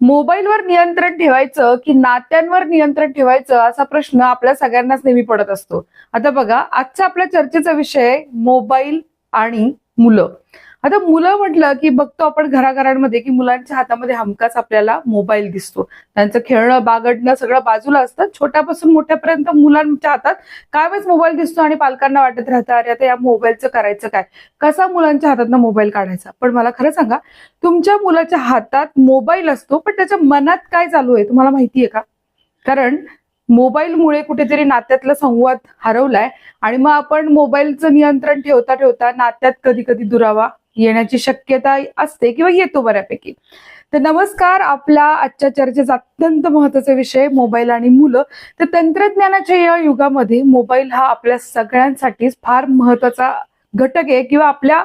मोबाईलवर नियंत्रण ठेवायचं की नात्यांवर नियंत्रण ठेवायचं असा प्रश्न आपल्या सगळ्यांनाच नेहमी पडत असतो. आता बघा आजचा आपल्या चर्चेचा विषय मोबाईल आणि मुलं. आता मुलं म्हटलं की बघतो आपण घराघरांमध्ये की मुलांच्या हातामध्ये हमखास आपल्याला मोबाईल दिसतो. त्यांचं खेळणं बागडणं सगळं बाजूला असतं. छोट्यापासून मोठ्यापर्यंत मुलांच्या हातात काय वेळेस मोबाईल दिसतो आणि पालकांना वाटत राहतं अरे आता या मोबाईलचं करायचं काय? कसा मुलांच्या हातातनं मोबाईल काढायचा? पण मला खरं सांगा तुमच्या मुलाच्या हातात मोबाईल असतो पण त्याच्या मनात काय चालू आहे? तुम्हाला माहितीये का? कारण मोबाईलमुळे कुठेतरी नात्यातला संवाद हरवलाय आणि मग आपण मोबाईलचं नियंत्रण ठेवता ठेवता नात्यात कधी कधी दुरावा येण्याची शक्यता असते किंवा येतो बऱ्यापैकी. तर नमस्कार आपल्या आजच्या चर्चेचा अत्यंत महत्त्वाचा विषय मोबाईल आणि मुलं. तर तंत्रज्ञानाच्या या युगामध्ये मोबाईल हा आपल्या सगळ्यांसाठीच फार महत्त्वाचा घटक आहे किंवा आपल्या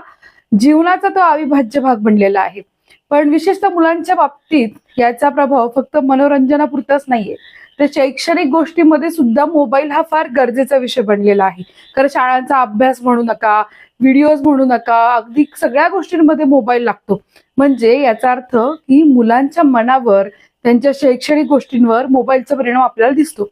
जीवनाचा तो अविभाज्य भाग बनलेला आहे. पण विशेषतः मुलांच्या बाबतीत याचा प्रभाव फक्त मनोरंजनापुरताच नाहीये. तर शैक्षणिक गोष्टीमध्ये सुद्धा मोबाईल हा फार गरजेचा विषय बनलेला आहे. कारण शाळांचा अभ्यास म्हणू नका व्हिडिओज म्हणू नका अगदी सगळ्या गोष्टींमध्ये मोबाईल लागतो. म्हणजे याचा अर्थ की मुलांच्या मनावर त्यांच्या शैक्षणिक गोष्टींवर मोबाईलचा परिणाम आपल्याला दिसतो.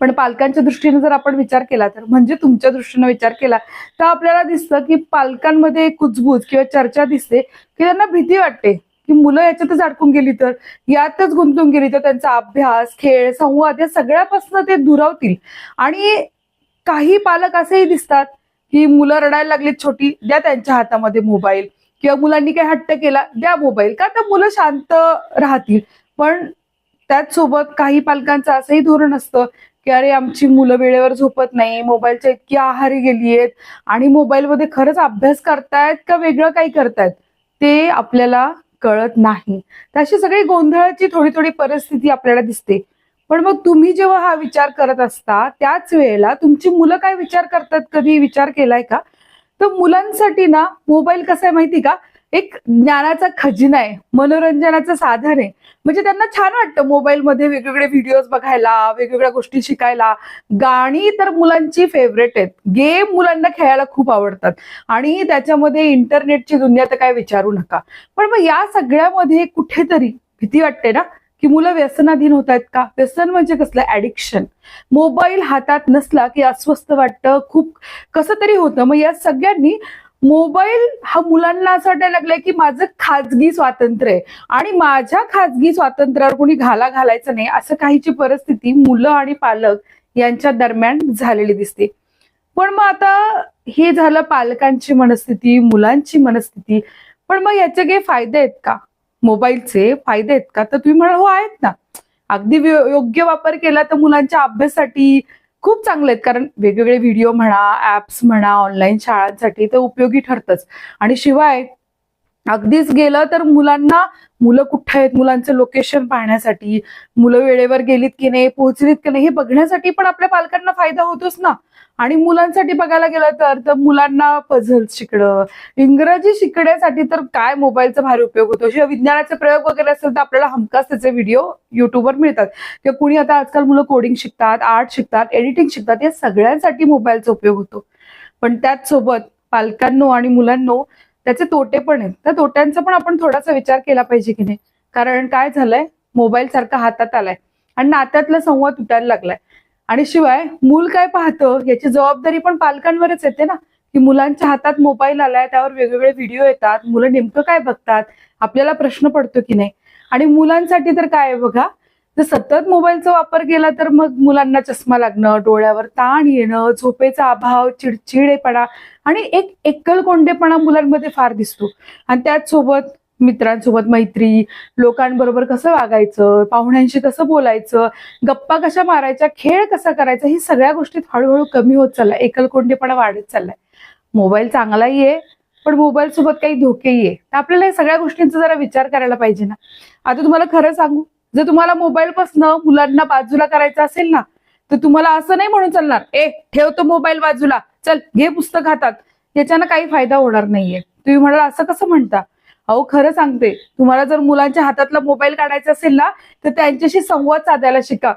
पण पालकांच्या दृष्टीने जर आपण विचार केला तर म्हणजे तुमच्या दृष्टीने विचार केला तर आपल्याला दिसतं की पालकांमध्ये कुजबूज किंवा चर्चा दिसते की त्यांना भीती वाटते. की मुलं याच्यातच अडकून गेली तर? यातच गुंतून गेली तर त्यांचा अभ्यास खेळ संवाद या सगळ्यापासून ते दुरावतील. आणि काही पालक असेही दिसतात की मुलं रडायला लागलीत छोटी द्या त्यांच्या हातामध्ये मोबाईल. किंवा मुलांनी काही हट्ट केला द्या मोबाईल. का तर मुलं शांत राहतील. पण त्याचसोबत काही पालकांचं असंही धोरण असतं की अरे आमची मुलं वेळेवर झोपत नाही मोबाईलच्या इतकी आहारी गेली आहेत आणि मोबाईलमध्ये खरंच अभ्यास करतायत का वेगळं काही करतायत? ते आपल्याला कळत नाही. तर अशी सगळी गोंधळाची थोडी थोडी परिस्थिती आपल्याला दिसते. पण मग तुम्ही जेव्हा हा विचार करत असता त्याच वेळेला तुमची मुलं काय विचार करतात? कधी विचार केलाय का? तर मुलांसाठी ना मोबाईल कसा आहे माहिती का? एक ज्ञानाचा खजिना आहे मनोरंजनाचं साधन आहे. म्हणजे त्यांना छान वाटतं मोबाईलमध्ये वेगवेगळे व्हिडिओज बघायला वेगवेगळ्या गोष्टी शिकायला. गाणी तर मुलांची फेवरेट आहेत. गेम मुलांना खेळायला खूप आवडतात. आणि त्याच्यामध्ये इंटरनेटची दुनिया तर काय विचारू नका. पण मग या सगळ्यामध्ये कुठेतरी भीती वाटते ना की मुलं व्यसनाधीन होत आहेत का? व्यसन म्हणजे कसलं? ऍडिक्शन मोबाईल हातात नसला की अस्वस्थ वाटतं. खूप कसं तरी होतं. मग या सगळ्यांनी मोबाईल हा मुलांना असं वाटायला लागलंय की माझं खाजगी स्वातंत्र्य आहे. आणि माझ्या खाजगी स्वातंत्र्यावर कोणी घाला घालायचं नाही असं काहीची परिस्थिती मुलं आणि पालक यांच्या दरम्यान झालेली दिसते. पण मग आता हे झालं पालकांची मनस्थिती मुलांची मनस्थिती. पण मग याचे काही फायदे आहेत का? मोबाईलचे फायदे आहेत का? तर तुम्ही म्हणाल हो आहेत ना. अगदी योग्य वापर केला तर मुलांच्या अभ्यासासाठी खूप चांगले आहेत कारण वेगवेगळे व्हिडिओ म्हणा ऍप्स म्हणा ऑनलाईन शाळांसाठी तर उपयोगी ठरतच. आणि शिवाय अगदीच गेलं तर मुलांना मुलं कुठं आहेत? मुलांचं लोकेशन पाहण्यासाठी मुलं वेळेवर गेलीत की नाही पोहोचलीत की नाही हे बघण्यासाठी पण आपल्या पालकांना फायदा होतोच ना. आणि मुलांसाठी बघायला गेलं तर तर मुलांना पझल शिकणं इंग्रजी शिकण्यासाठी तर काय मोबाईलचा भारी उपयोग होतो? शिवाय विज्ञानाचे प्रयोग वगैरे असेल तर आपल्याला हमखास त्याचे व्हिडिओ युट्यूबवर मिळतात. किंवा कुणी आता आजकाल मुलं कोडिंग शिकतात आर्ट शिकतात एडिटिंग शिकतात या सगळ्यांसाठी मोबाईलचा उपयोग होतो. पण त्याच सोबत पालकांनो आणि मुलांनो त्याचे तोटे पण आहेत. त्या तोट्यांचा पण आपण थोडासा विचार केला पाहिजे की नाही. कारण काय झालंय? मोबाईल सारखा हातात आलाय. आणि नात्यातला संवाद तुटायला लागलाय. आणि शिवाय मूल काय पाहतं? याची जबाबदारी पण पालकांवरच येते ना. की मुलांच्या हातात मोबाईल आलाय त्यावर वेगवेगळे व्हिडिओ येतात. मुलं नेमकं काय बघतात? आपल्याला प्रश्न पडतो की नाही? आणि मुलांसाठी तर काय आहे बघा? जर सतत मोबाईलचा वापर केला तर मग मुलांना चष्मा लागणं डोळ्यावर ताण येणं झोपेचा अभाव चिडचिडेपणा आणि एक एकलकोंडेपणा मुलांमध्ये फार दिसतो. आणि त्याच सोबत मित्रांसोबत मैत्री लोकांबरोबर कसं वागायचं पाहुण्यांशी कसं बोलायचं गप्पा कशा मारायच्या खेळ कसा करायचा ही सगळ्या गोष्टीत हळूहळू कमी होत चाललाय एकलकोंडेपणा वाढत चाललाय. मोबाईल चांगलाही आहे पण मोबाईल सोबत काही धोकेही आहे. तर आपल्याला या सगळ्या गोष्टींचा जरा विचार करायला पाहिजे ना. आता तुम्हाला खरं सांगू जर तुम्हाला मोबाईलपासनं मुलांना बाजूला करायचं असेल ना तर तुम्हाला असं नाही म्हणून चालणार. ए ठेवतो मोबाईल बाजूला. चल घे पुस्तक हातात. याच्यानं काही फायदा होणार नाहीये. तुम्ही म्हणाल असं कसं म्हणता? अहो खरं सांगते. तुम्हाला जर मुलांच्या हातातला मोबाईल काढायचा असेल ना तर त्यांच्याशी संवाद साधायला शिका.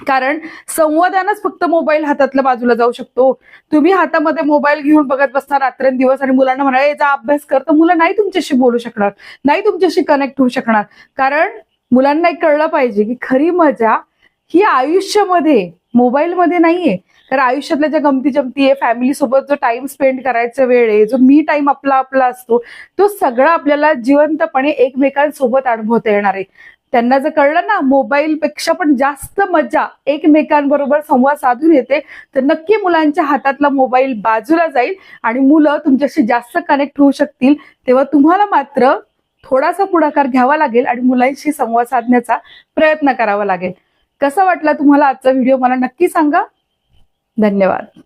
कारण संवादानच फक्त मोबाईल हातातल्या बाजूला जाऊ शकतो. तुम्ही हातामध्ये मोबाईल घेऊन बघत बसणार रात्रंदिवस आणि मुलांना म्हणाल याचा अभ्यास कर. तर मुलं नाही तुमच्याशी बोलू शकणार. नाही तुमच्याशी कनेक्ट होऊ शकणार. कारण मुलांना एक कळलं पाहिजे की खरी मजा ही आयुष्यामध्ये मोबाईलमध्ये नाहीये. कारण आयुष्यातल्या ज्या गमती जमती आहे फॅमिली सोबत जो टाइम स्पेंड करायचा वेळ आहे जो मी टाइम आपला आपला असतो तो सगळा आपल्याला जिवंतपणे एकमेकांसोबत अनुभवता येणार आहे. त्यांना जर कळलं ना मोबाईल पेक्षा पण जास्त मजा एकमेकांबरोबर संवाद साधून येते तर नक्की मुलांच्या हातातला मोबाईल बाजूला जाईल आणि मुलं तुमच्याशी जास्त कनेक्ट होऊ शकतील. तेव्हा तुम्हाला मात्र थोडासा पुढाकार घ्यावा लागेल आणि मुलांशी संवाद साधण्याचा प्रयत्न करावा लागेल. कसा वाटला तुम्हाला आजचा व्हिडिओ? मला नक्की सांगा. धन्यवाद.